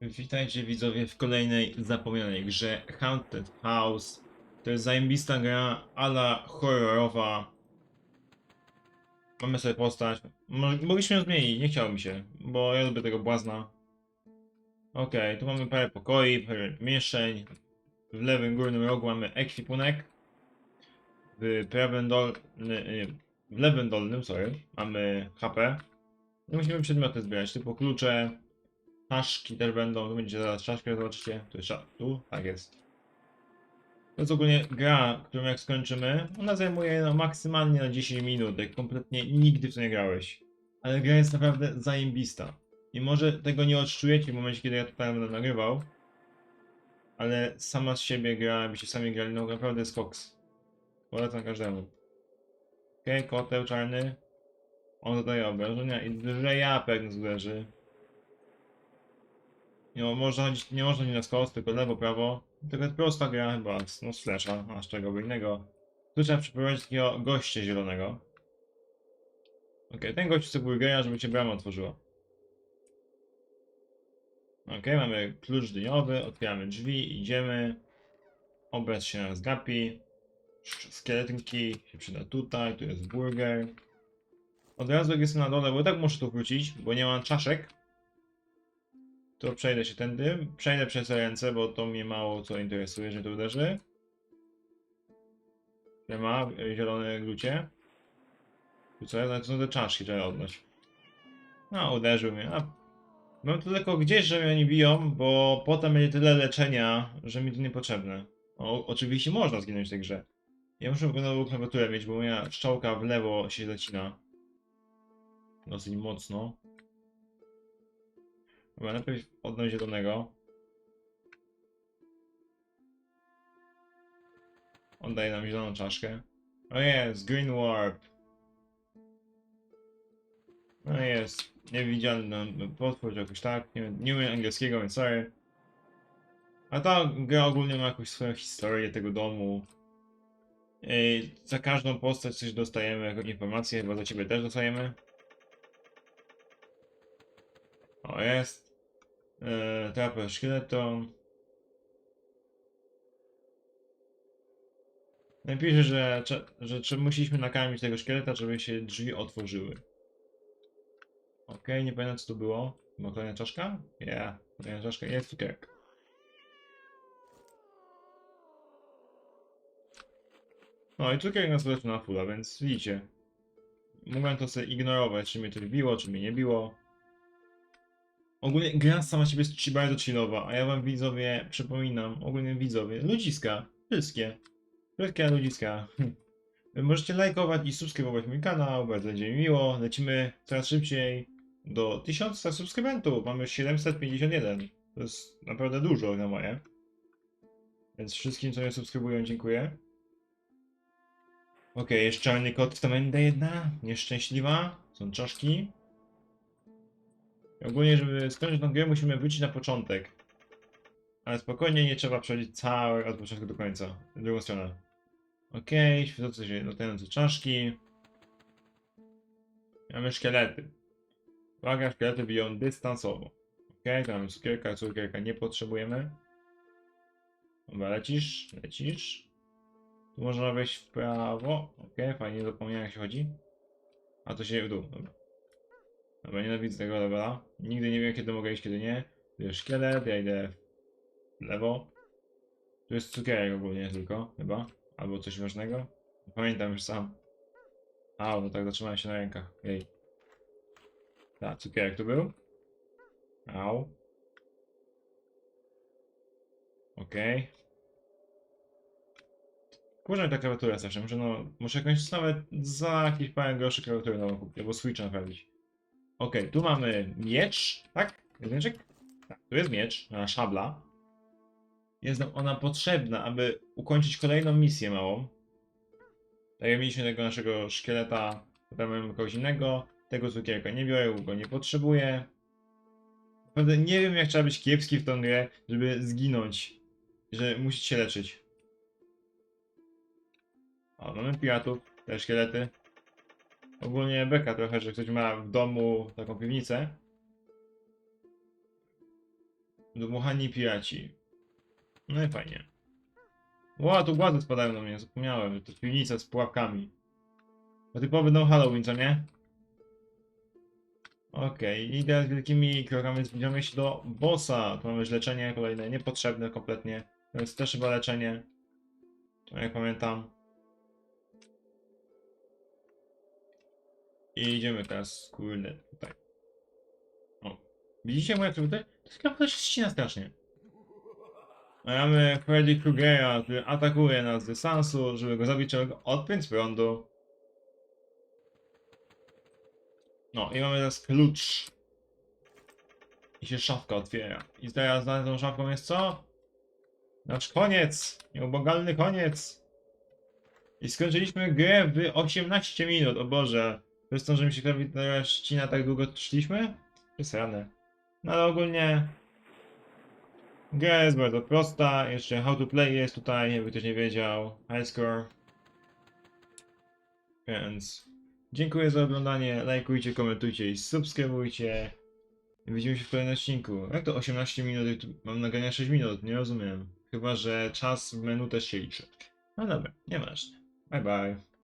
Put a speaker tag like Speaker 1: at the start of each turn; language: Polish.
Speaker 1: Witajcie widzowie w kolejnej zapomnianej grze Haunted House. To jest zajebista gra ala horrorowa. Mamy sobie postać. Mo- Mogliśmy ją zmienić, nie chciało mi się, bo ja lubię tego błazna. Okej, tu mamy parę pokoi, parę pomieszczeń. W lewym górnym rogu mamy ekwipunek. W prawym dolnym, w lewym dolnym, sorry, mamy HP. I musimy przedmioty zbierać, typu klucze, Czaszki też będą, tu będziecie zaraz czaszkę, zobaczycie. Tu jest tu? Tak jest. To jest ogólnie gra, którą jak skończymy, ona zajmuje no, maksymalnie na 10 minut, jak kompletnie nigdy w to nie grałeś. Ale gra jest naprawdę zajebista. I może tego nie odczujecie w momencie, kiedy ja tutaj będę nagrywał. Ale sama z siebie gra, jakbyście sami grali, no naprawdę jest koks. Polecam każdemu. Okej, okay, czarny. On zadaje obrażenia i drze japek uderzy. Nie mo- można chodzić, nie można chodzić na skos, tylko lewo, prawo. Tylko jest prosta gra chyba, no z a z czego by innego. Tu trzeba przeprowadzić takiego gościa zielonego. Okej, ten gość chce burgera, żeby cię brama otworzyła. Okej, mamy klucz dyniowy, otwieramy drzwi, idziemy. Obraz się nas gapi. Sz- Szkieletynki się przyda tutaj, tu jest burger. Od razu jak jestem na dole, bo tak muszę tu wrócić, bo nie mam czaszek. To przejdę się tędy. Przejdę przez ręce, bo to mnie mało co interesuje, że to uderzy. Nie ma y, zielone glucie. Tu co? No, to są te czaszki, trzeba oddać. No, uderzył mnie. A, mam to tylko gdzieś, że mnie nie biją, bo potem będzie tyle leczenia, że mi to niepotrzebne. O, oczywiście można zginąć w tej grze. Ja muszę nową klawiaturę mieć, bo moja szczałka w lewo się zacina. Dosyć mocno. Dobra, najpierw odnoś zielonego. On daje nam zieloną czaszkę. O jest, Green Warp. No jest, niewidzialny potwór jakoś tak. Nie, nie umiem angielskiego, więc sorry. A ta gra ogólnie ma jakąś swoją historię tego domu. Ej, za każdą postać coś dostajemy jako informację, chyba za ciebie też dostajemy. O, jest. Eee, trapę szkieleton. Napisze, że, że, że, musieliśmy nakarmić tego szkieleta, żeby się drzwi otworzyły. Okej, nie pamiętam co to było. Była kolejna czaszka? Ja, yeah. kolejna czaszka. Jest cukierek. No i cukierek nas na fulla, więc widzicie. Mogłem to sobie ignorować, czy mnie to biło, czy mnie nie biło. Ogólnie gra sama siebie jest bardzo chillowa, a ja wam widzowie przypominam, ogólnie widzowie, ludziska, wszystkie, wszystkie ludziska. Możecie lajkować i subskrybować mój kanał, bardzo będzie mi miło. Lecimy coraz szybciej do 1000 subskrybentów, mamy już 751. To jest naprawdę dużo na moje. Więc wszystkim, co mnie subskrybują, dziękuję. Okej, jest czarny kot, to będę jedna, nieszczęśliwa, są czaszki. Ogólnie, żeby skończyć tą grę, musimy wrócić na początek. Ale spokojnie, nie trzeba przechodzić cały od początku do końca. W drugą stronę. Okej, okay, świecące się latające czaszki. Mamy szkielety. Uwaga, szkielety biją dystansowo. Okej, okay, mamy cukierka, cukierka nie potrzebujemy. Dobra, lecisz, lecisz. Tu można wejść w prawo. Okej, okay, fajnie, zapomniałem jak się chodzi. A to się w dół, dobra. Dobra, nienawidzę tego levela. Nigdy nie wiem kiedy mogę iść, kiedy nie. Tu jest szkielet, ja idę w lewo. Tu jest cukierek ogólnie tylko, chyba. Albo coś ważnego. Pamiętam już sam. A, no tak, zatrzymałem się na rękach. Jej. Tak, cukierek tu był. Au. Okej. Okay. Kurczę ta klawiatura zawsze, muszę no, muszę jakąś nawet za jakieś parę groszy klawiaturę nową kupić, albo Switcha naprawić. Okej, okay, tu mamy miecz, tak? Jest mieczek? Tak, tu jest miecz, a szabla. Jest nam ona potrzebna, aby ukończyć kolejną misję małą. Tak jak mieliśmy tego naszego szkieleta, potem mamy kogoś innego. Tego cukierka nie biorę, go nie potrzebuję. Naprawdę nie wiem jak trzeba być kiepski w tą grę, żeby zginąć. Że musisz się leczyć. O, mamy piratów, te szkielety. Ogólnie beka trochę, że ktoś ma w domu taką piwnicę. Dmuchani piraci. No i fajnie. Ła, tu głazy spadają na mnie, zapomniałem, to piwnica z pułapkami. To typowy no Halloween, co nie? Okej, i teraz wielkimi krokami zbliżamy się do bossa. Tu mamy już leczenie kolejne, niepotrzebne kompletnie. To jest też chyba leczenie. To jak pamiętam. I idziemy teraz, kurde, tutaj. O, widzicie moje tutaj? To jest się ścina strasznie. Mamy Freddy Krugera, który atakuje nas z dystansu, żeby go zabić, trzeba go odpiąć z prądu. No i mamy teraz klucz. I się szafka otwiera. I teraz za tą szafką jest co? Nasz koniec! Nieubłagalny koniec! I skończyliśmy grę w 18 minut, o Boże. Przez to, że mi się klawiatura ścina tak długo szliśmy? Przesrane. No ale ogólnie... Gra jest bardzo prosta, jeszcze how to play jest tutaj, jakby ktoś nie wiedział. High score. Więc... Dziękuję za oglądanie, lajkujcie, komentujcie i subskrybujcie. Widzimy się w kolejnym odcinku. Jak to 18 minut mam nagrania 6 minut? Nie rozumiem. Chyba, że czas w menu też się liczy. No dobra, nieważne. Bye bye.